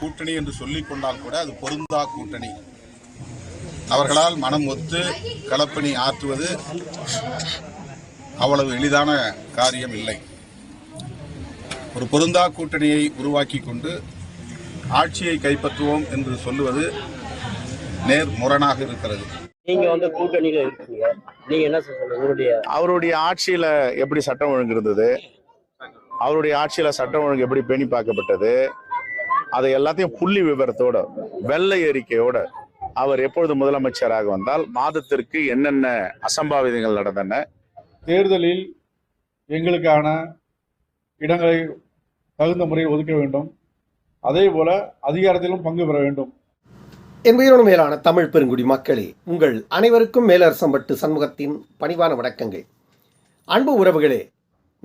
கூட்டணி என்று சொல்லிக் கொண்டால் கூட அது பொருந்தா கூட்டணி. அவர்களால் மனம் ஒத்து களப்பணி ஆற்றுவது அவ்வளவு எளிதான காரியம் இல்லை. ஒரு பொருந்தா கூட்டணியை உருவாக்கி கொண்டு ஆட்சியை கைப்பற்றுவோம் என்று சொல்லுவது நேர் முரணாக இருக்கிறது. நீங்க வந்து கூட்டணியில இருக்கீங்க. நீங்க என்ன சொல்லுங்க அவருடைய ஆட்சியில எப்படி சட்டம் ஒழுங்கு இருந்தது? அவருடைய ஆட்சியில சட்டம் ஒழுங்கு எப்படி பேணி பார்க்கப்பட்டது? அதை எல்லாத்தையும் புள்ளி விவரத்தோட வெள்ளை அறிக்கையோட அவர் எப்பொழுது முதலமைச்சராக வந்தால் மாதத்திற்கு என்னென்ன அசம்பாவிதங்கள் நடந்தன? தேர்தலில் எங்களுக்கான இடங்களை தகுந்த முறையில் ஒதுக்க வேண்டும். அதே போல அதிகாரத்திலும் பங்கு பெற வேண்டும். என்பதோடு மேலான தமிழ் பெருங்குடி மக்களே உங்கள் அனைவருக்கும் மேலரசம்பட்டு சண்முகத்தின் பணிவான வணக்கங்கள். அன்பு உறவுகளே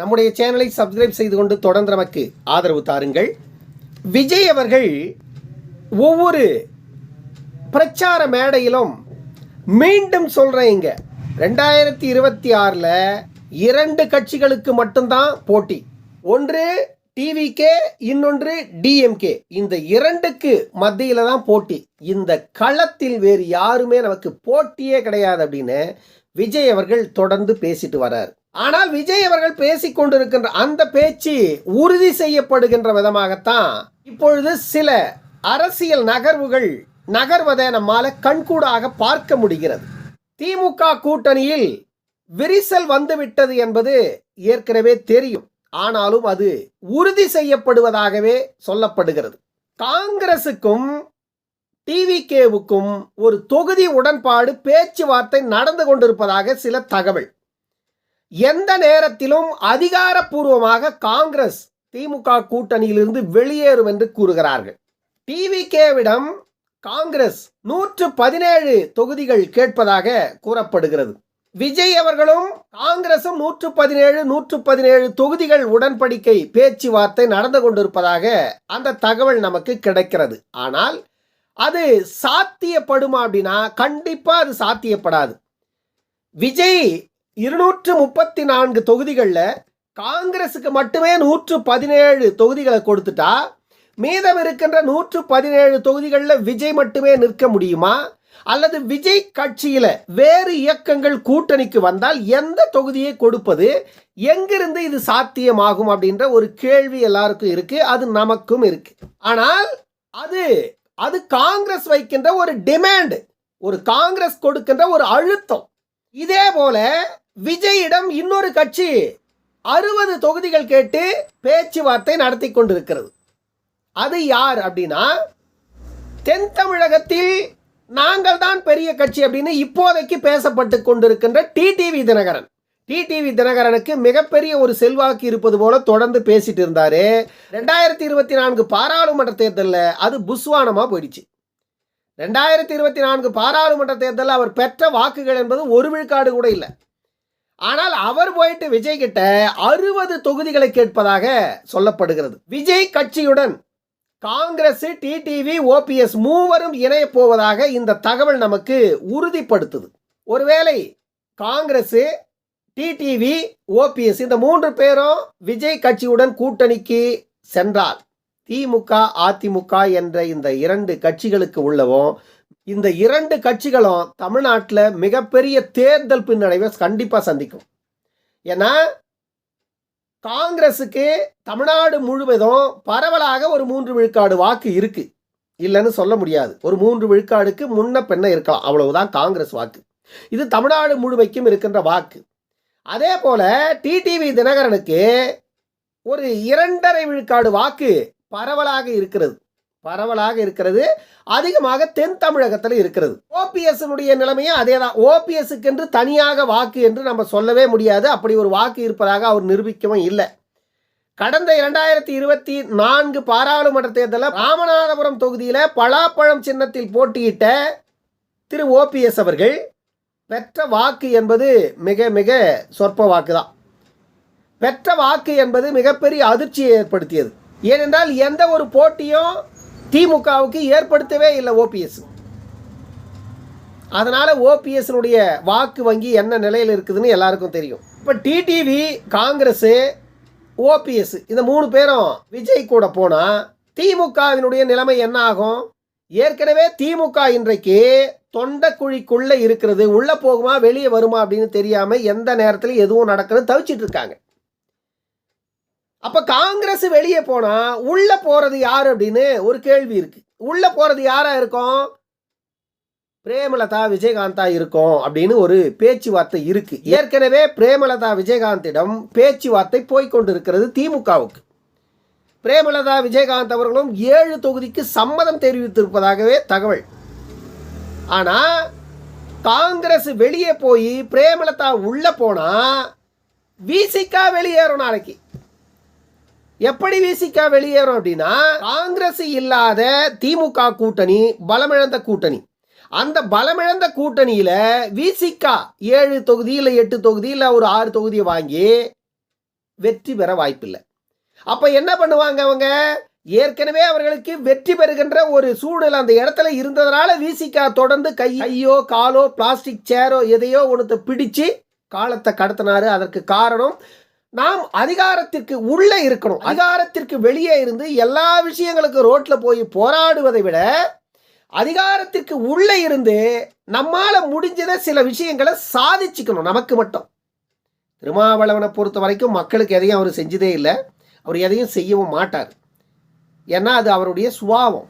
நம்முடைய சேனலை சப்ஸ்கிரைப் செய்து கொண்டு தொடர்ந்து நமக்கு ஆதரவு தாருங்கள். விஜய் அவர்கள் ஒவ்வொரு பிரச்சார மேடையிலும் மீண்டும் சொல்கிறேன் இங்கே ரெண்டாயிரத்தி இருபத்தி ஆறில் இரண்டு கட்சிகளுக்கு மட்டும்தான் போட்டி. ஒன்று டிவிகே இன்னொன்று டிஎம்கே இந்த இரண்டுக்கு மத்தியில் தான் போட்டி. இந்த களத்தில் வேறு யாருமே நமக்கு போட்டியே கிடையாது அப்படின்னு விஜய் அவர்கள் தொடர்ந்து பேசிட்டு வரார். ஆனால் விஜய் அவர்கள் பேசிக்கொண்டிருக்கின்ற அந்த பேச்சு உறுதி செய்யப்படுகின்ற விதமாகத்தான் இப்பொழுது சில அரசியல் நகர்வுகள் நகர்வதை நம்மால கண்கூடாக பார்க்க முடிகிறது. திமுக கூட்டணியில் விரிசல் வந்துவிட்டது என்பது ஏற்கனவே தெரியும். ஆனாலும் அது உறுதி செய்யப்படுவதாகவே சொல்லப்படுகிறது. காங்கிரசுக்கும் டிவிகேவுக்கும் ஒரு தொகுதி உடன்பாடு பேச்சுவார்த்தை நடந்து கொண்டிருப்பதாக சில தகவல். எந்த நேரத்திலும் அதிகாரப்பூர்வமாக காங்கிரஸ் திமுக கூட்டணியிலிருந்து வெளியேறும் என்று கூறுகிறார்கள். டிவிகேவிடம் காங்கிரஸ் நூற்று பதினேழு தொகுதிகள் கேட்பதாக கூறப்படுகிறது. விஜய் அவர்களும் காங்கிரசும் நூற்று பதினேழு நூற்று பதினேழு தொகுதிகள் உடன்படிக்கை பேச்சுவார்த்தை நடந்து கொண்டிருப்பதாக அந்த தகவல் நமக்கு கிடைக்கிறது. ஆனால் அது சாத்தியப்படுமா அப்படின்னா கண்டிப்பாக அது சாத்தியப்படாது. விஜய் இருநூற்று முப்பத்தி நான்கு தொகுதிகளில் காங்கிரஸுக்கு மட்டுமே நூற்று பதினேழு தொகுதிகளை கொடுத்துட்டா மீதம் இருக்கின்ற நூற்று பதினேழு தொகுதிகளில் விஜய் மட்டுமே நிற்க முடியுமா? அல்லது விஜய் கட்சியில் வேறு இயக்கங்கள் கூட்டணிக்கு வந்தால் எந்த தொகுதியை கொடுப்பது? எங்கிருந்து இது சாத்தியமாகும் அப்படின்ற ஒரு கேள்வி எல்லாருக்கும் இருக்கு அது நமக்கும் இருக்கு. ஆனால் அது அது காங்கிரஸ் வைக்கின்ற ஒரு டிமாண்ட் ஒரு காங்கிரஸ் கொடுக்கின்ற ஒரு அழுத்தம். இதே போல விஜயிடம் இன்னொரு கட்சி அறுபது தொகுதிகள் கேட்டு பேச்சுவார்த்தை நடத்தி கொண்டிருக்கிறது. அது யார் அப்படின்னா தென் தமிழகத்தில் நாங்கள் தான் பெரிய கட்சி அப்படின்னு இப்போதைக்கு பேசப்பட்டு கொண்டிருக்கின்ற டிடிவி தினகரன். டிடிவி தினகரனுக்கு மிகப்பெரிய ஒரு செல்வாக்கு இருப்பது போல தொடர்ந்து பேசிட்டு இருந்தாரு. ரெண்டாயிரத்தி இருபத்தி நான்கு பாராளுமன்ற தேர்தலில் அது புஸ்வானமாக போயிடுச்சு. ரெண்டாயிரத்தி இருபத்தி நான்கு பாராளுமன்ற தேர்தலில் அவர் பெற்ற வாக்குகள் என்பது ஒரு விழுக்காடு கூட இல்லை. ஆனால் அவர் போயிட்டு விஜய் கிட்ட அறுபது தொகுதிகளை கேட்பதாக சொல்லப்படுகிறது. விஜய் கட்சியுடன் காங்கிரஸ் டிடிவி ஓபிஎஸ் மூவரும் இணைய போவதாக இந்த தகவல் நமக்கு உறுதிப்படுத்துது. ஒருவேளை காங்கிரஸ் டிடிவி ஓபிஎஸ் இந்த மூன்று பேரும் விஜய் கட்சியுடன் கூட்டணிக்கு சென்றால் திமுக அதிமுக என்ற இந்த இரண்டு கட்சிகளுக்கு உள்ளவும் இந்த இரண்டு கட்சிகளும் தமிழ்நாட்டில் மிகப்பெரிய தேர்தல் பின்னடைவை கண்டிப்பாக சந்திக்கும். ஏன்னா காங்கிரஸுக்கு தமிழ்நாடு முழுவதும் பரவலாக ஒரு மூன்று விழுக்காடு வாக்கு இருக்கு. இல்லைன்னு சொல்ல முடியாது. ஒரு மூன்று விழுக்காடுக்கு முன்ன பெண்ண இருக்கலாம். அவ்வளவுதான் காங்கிரஸ் வாக்கு. இது தமிழ்நாடு முழுமைக்கும் இருக்கின்ற வாக்கு. அதே போல டிடிவி தினகரனுக்கு ஒரு இரண்டரை விழுக்காடு வாக்கு பரவலாக இருக்கிறது. பரவலாக இருக்கிறது. அதிகமாக தென் தமிழகத்தில் இருக்கிறது. ஓபிஎஸ்னுடைய நிலைமையும் அதே தான் ஓபிஎஸ்க்கு என்று தனியாக வாக்கு என்று நம்ம சொல்லவே முடியாது. அப்படி ஒரு வாக்கு இருப்பதாக அவர் நிரூபிக்கவும் இல்லை. கடந்த இரண்டாயிரத்தி இருபத்தி நான்கு பாராளுமன்ற தேர்தலில் ராமநாதபுரம் தொகுதியில் பலாப்பழம் சின்னத்தில் போட்டியிட்ட திரு ஓபிஎஸ் அவர்கள் பெற்ற வாக்கு என்பது மிக மிக சொற்ப வாக்கு தான் பெற்ற வாக்கு என்பது மிகப்பெரிய அதிர்ச்சியை ஏற்படுத்தியது. ஏனென்றால் எந்த ஒரு போட்டியும் திமுகவுக்கு ஏற்படுத்தவே இல்லை ஓபிஎஸ் அதனால் ஓபிஎஸ்னுடைய வாக்கு வங்கி என்ன நிலையில் இருக்குதுன்னு எல்லாருக்கும் தெரியும். இப்போ டிடிவி காங்கிரஸு ஓபிஎஸ் இந்த மூணு பேரும் விஜய் கூட போனால் திமுகவினுடைய நிலைமை என்ன ஆகும்? ஏற்கனவே திமுக இன்றைக்கு தொண்டக்குழிக்குள்ளே இருக்கிறது. உள்ளே போகுமா? வெளியே வருமா? அப்படின்னு தெரியாமல் எந்த நேரத்தில் எதுவும் நடக்கிறது தவிச்சிட்டு இருக்காங்க. அப்போ காங்கிரஸ் வெளியே போனால் உள்ள போகிறது யார் அப்படின்னு ஒரு கேள்வி இருக்குது உள்ள போகிறது யாராக இருக்கும்? பிரேமலதா விஜயகாந்தா இருக்கும் அப்படின்னு ஒரு பேச்சுவார்த்தை இருக்கு. ஏற்கனவே பிரேமலதா விஜயகாந்திடம் பேச்சுவார்த்தை போய்கொண்டிருக்கிறது திமுகவுக்கு. பிரேமலதா விஜயகாந்த் அவர்களும் ஏழு தொகுதிக்கு சம்மதம் தெரிவித்திருப்பதாகவே தகவல். ஆனால் காங்கிரஸ் வெளியே போய் பிரேமலதா உள்ளே போனால் விசிகா வெளியேறும் நாளைக்கு. எப்படி விசிகா வெளியேறும் அப்படின்னா காங்கிரஸ் இல்லாத திமுக கூட்டணி பலமிழந்த கூட்டணி. அந்த பலமிழந்த கூட்டணியில விசிகா ஏழு தொகுதி இல்லை எட்டு தொகுதி இல்லை ஒரு ஆறு தொகுதியை வாங்கி வெற்றி பெற வாய்ப்பில்லை. அப்ப என்ன பண்ணுவாங்க அவங்க? ஏற்கனவே அவர்களுக்கு வெற்றி பெறுகின்ற ஒரு சூழல் அந்த இடத்துல இருந்ததுனால விசிகா தொடர்ந்து கை கையோ காலோ பிளாஸ்டிக் சேரோ எதையோ ஒன்றத்தை பிடிச்சு காலத்தை கடத்தினாரு. அதற்கு காரணம் நாம் அதிகாரத்திற்கு உள்ள இருக்கணும். அதிகாரத்திற்கு வெளியே இருந்து எல்லா விஷயங்களுக்கு ரோட்ல போய் போராடுவதை விட அதிகாரத்திற்கு உள்ள இருந்து நம்மால முடிஞ்சத சில விஷயங்களை சாதிச்சுக்கணும் நமக்கு மட்டும். திருமாவளவனை பொறுத்த வரைக்கும் மக்களுக்கு எதையும் அவர் செஞ்சதே இல்லை. அவர் எதையும் செய்யவும் மாட்டார். ஏன்னா அது அவருடைய சுபாவம்.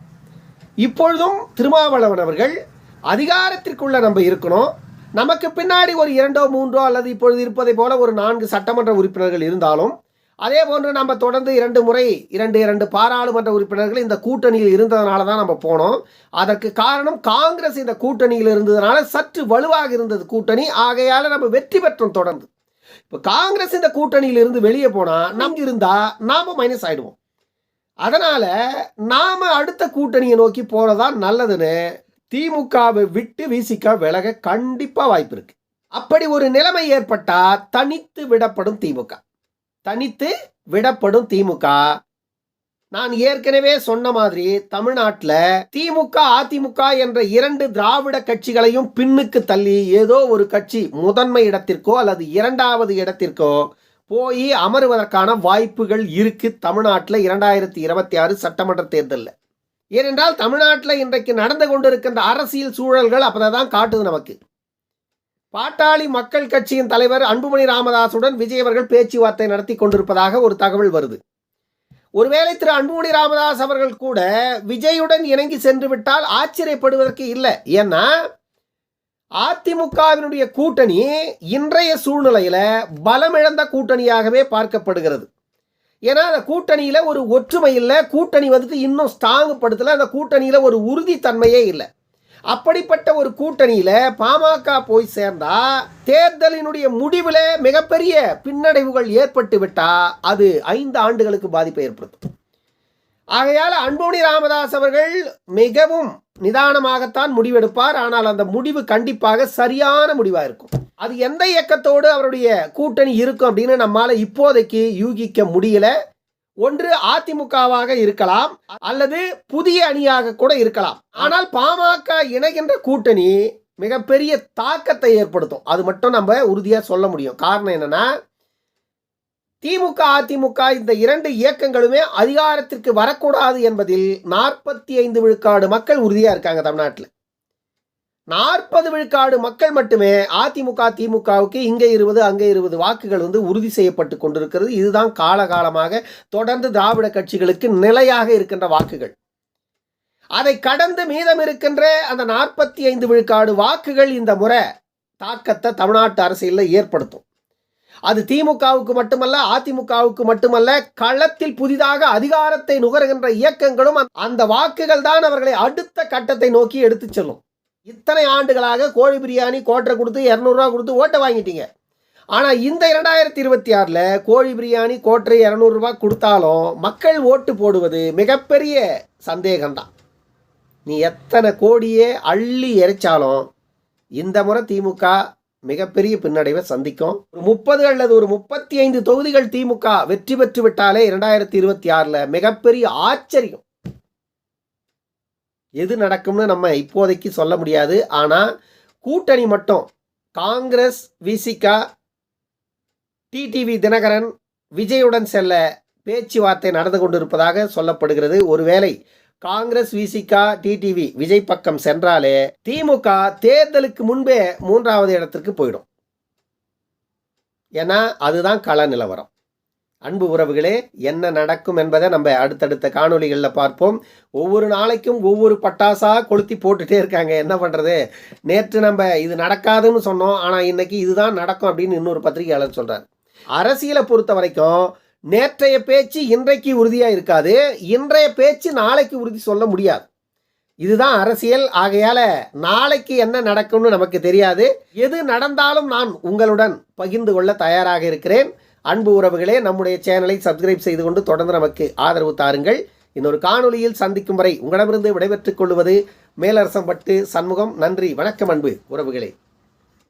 இப்பொழுதும் திருமாவளவன் அவர்கள் அதிகாரத்திற்குள்ள நம்ம இருக்கணும். நமக்கு பின்னாடி ஒரு இரண்டோ மூன்றோ அல்லது இப்பொழுது இருப்பதை போல ஒரு நான்கு சட்டமன்ற உறுப்பினர்கள் இருந்தாலும் அதே போன்று நம்ம தொடர்ந்து இரண்டு முறை இரண்டு இரண்டு பாராளுமன்ற உறுப்பினர்கள் இந்த கூட்டணியில் இருந்ததுனால தான் நம்ம போனோம். அதற்கு காரணம் காங்கிரஸ் இந்த கூட்டணியில் இருந்ததுனால சற்று வலுவாக இருந்தது கூட்டணி. ஆகையால் நம்ம வெற்றி பெற்றோம் தொடர்ந்து. இப்போ காங்கிரஸ் இந்த கூட்டணியில் இருந்து வெளியே போனால் நம் இருந்தால் நாம் மைனஸ் ஆகிடுவோம் அதனால் நாம் அடுத்த கூட்டணியை நோக்கி போகிறதா நல்லதுன்னு திமுகவை விட்டு விசிக விலக கண்டிப்பாக வாய்ப்பு இருக்கு. அப்படி ஒரு நிலைமை ஏற்பட்டா தனித்து விடப்படும் திமுக. தனித்து விடப்படும் திமுக. நான் ஏற்கனவே சொன்ன மாதிரி தமிழ்நாட்டில் திமுக அதிமுக என்ற இரண்டு திராவிட கட்சிகளையும் பின்னுக்கு தள்ளி ஏதோ ஒரு கட்சி முதன்மை இடத்திற்கோ அல்லது இரண்டாவது இடத்திற்கோ போய் அமருவதற்கான வாய்ப்புகள் இருக்கு தமிழ்நாட்டில் இரண்டாயிரத்தி இருபத்தி ஆறு சட்டமன்ற தேர்தலில். ஏனென்றால் தமிழ்நாட்டில் இன்றைக்கு நடந்து கொண்டிருக்கின்ற அரசியல் சூழல்கள் அப்பதான் காட்டுது நமக்கு. பாட்டாளி மக்கள் கட்சியின் தலைவர் அன்புமணி ராமதாசுடன் விஜய் அவர்கள் பேச்சுவார்த்தை நடத்தி கொண்டிருப்பதாக ஒரு தகவல் வருது. ஒருவேளை திரு அன்புமணி ராமதாஸ் அவர்கள் கூட விஜயுடன் இணங்கி சென்று விட்டால் ஆச்சரியப்படுவதற்கு இல்லை. ஏன்னா அதிமுகவினுடைய கூட்டணி இன்றைய சூழ்நிலையில் பலமிழந்த கூட்டணியாகவே பார்க்கப்படுகிறது. ஏன்னா அந்த கூட்டணியில் ஒரு ஒற்றுமை இல்லை. கூட்டணி வந்துட்டு இன்னும் ஸ்ட்ராங் அந்த கூட்டணியில் ஒரு உறுதித்தன்மையே இல்லை. அப்படிப்பட்ட ஒரு கூட்டணியில் பாமக போய் சேர்ந்தா தேர்தலினுடைய முடிவில் மிகப்பெரிய பின்னடைவுகள் ஏற்பட்டு விட்டால் அது ஐந்து ஆண்டுகளுக்கு பாதிப்பை ஏற்படுத்தும். ஆகையால் அன்புமணி ராமதாஸ் அவர்கள் மிகவும் நிதானமாகத்தான் முடிவெடுப்பார். ஆனால் அந்த முடிவு கண்டிப்பாக சரியான முடிவாக இருக்கும். அது எந்த இயக்கத்தோடு அவருடைய கூட்டணி இருக்கும் அப்படின்னு நம்மால் இப்போதைக்கு யூகிக்க முடியல. ஒன்று அதிமுகவாக இருக்கலாம் அல்லது புதிய அணியாக கூட இருக்கலாம். ஆனால் பாமக இணைகின்ற கூட்டணி மிகப்பெரிய தாக்கத்தை ஏற்படுத்தும். அது மட்டும் நம்ம உறுதியாக சொல்ல முடியும். காரணம் என்னன்னா திமுக அதிமுக இந்த இரண்டு இயக்கங்களுமே அதிகாரத்திற்கு வரக்கூடாது என்பதில் நாற்பத்தி ஐந்து விழுக்காடு மக்கள் உறுதியாக இருக்காங்க தமிழ்நாட்டில். நாற்பது விழுக்காடு மக்கள் மட்டுமே அதிமுக திமுகவுக்கு இங்கே இருபது அங்கே இருபது வாக்குகள் வந்து உறுதி செய்யப்பட்டு கொண்டிருக்கிறது. இதுதான் காலகாலமாக தொடர்ந்து திராவிட கட்சிகளுக்கு நிலையாக இருக்கின்ற வாக்குகள். அதை கடந்து மீதம் இருக்கின்ற அந்த நாற்பத்தி ஐந்து விழுக்காடு வாக்குகள் இந்த முறை தாக்கத்தை தமிழ்நாட்டு அரசியலில் ஏற்படுத்தும். அது திமுகவுக்கு மட்டுமல்ல அதிமுகவுக்கு மட்டுமல்ல களத்தில் புதிதாக அதிகாரத்தை நுகர்கின்ற இயக்கங்களும் அந்த வாக்குகள் தான் அவர்களை அடுத்த கட்டத்தை நோக்கி எடுத்துச் செல்லும். இத்தனை ஆண்டுகளாக கோழி பிரியாணி கோட்டை கொடுத்து இரநூறுவா கொடுத்து ஓட்டை வாங்கிட்டீங்க. ஆனால் இந்த இரண்டாயிரத்தி இருபத்தி ஆறில் கோழி பிரியாணி கோட்டை இரநூறுவா கொடுத்தாலும் மக்கள் ஓட்டு போடுவது மிகப்பெரிய சந்தேகம்தான். நீ எத்தனை கோடியே அள்ளி எரிச்சாலும் இந்த முறை திமுக மிகப்பெரிய பின்னடைவை சந்திக்கும். ஒரு முப்பது அல்லது ஒரு முப்பத்தி ஐந்து தொகுதிகள் திமுக வெற்றி பெற்று விட்டாலே இரண்டாயிரத்தி இருபத்தி ஆறில் மிகப்பெரிய ஆச்சரியம். எது நடக்கும்னு நம்ம இப்போதைக்கு சொல்ல முடியாது. ஆனால் கூட்டணி மட்டும் காங்கிரஸ் விசிகா டிடிவி தினகரன் விஜயுடன் செல்ல பேச்சுவார்த்தை நடந்து கொண்டிருப்பதாக சொல்லப்படுகிறது. ஒருவேளை காங்கிரஸ் விசிகா டிடிவி விஜய் பக்கம் சென்றாலே திமுக தேர்தலுக்கு முன்பே மூன்றாவது இடத்திற்கு போயிடும். ஏன்னா அதுதான் கள நிலவரம். அன்பு உறவுகளே என்ன நடக்கும் என்பதை நம்ம அடுத்தடுத்த காணொளிகளில் பார்ப்போம். ஒவ்வொரு நாளைக்கும் ஒவ்வொரு பட்டாசாக கொளுத்தி போட்டுகிட்டே இருக்காங்க. என்ன பண்ணுறது நேற்று நம்ம இது நடக்காதுன்னு சொன்னோம். ஆனால் இன்னைக்கு இதுதான் நடக்கும் அப்படின்னு இன்னொரு பத்திரிகையாளர் சொல்கிறார் அரசியலை பொறுத்த வரைக்கும் நேற்றைய பேச்சு இன்றைக்கு உறுதியாக இருக்காது. இன்றைய பேச்சு நாளைக்கு உறுதி சொல்ல முடியாது. இதுதான் அரசியல். ஆகையால நாளைக்கு என்ன நடக்கும்னு நமக்கு தெரியாது. எது நடந்தாலும் நான் உங்களுடன் பகிர்ந்து கொள்ள தயாராக இருக்கிறேன். அன்பு உறவுகளே நம்முடைய சேனலை சப்ஸ்கிரைப் செய்து கொண்டு தொடர்ந்து நமக்கு ஆதரவு தாருங்கள். இன்னொரு காணொலியில் சந்திக்கும் வரை உங்களிடமிருந்து விடைபெற்றுக் கொள்வது மேலரசம்பட்டு சண்முகம். நன்றி வணக்கம் அன்பு உறவுகளே.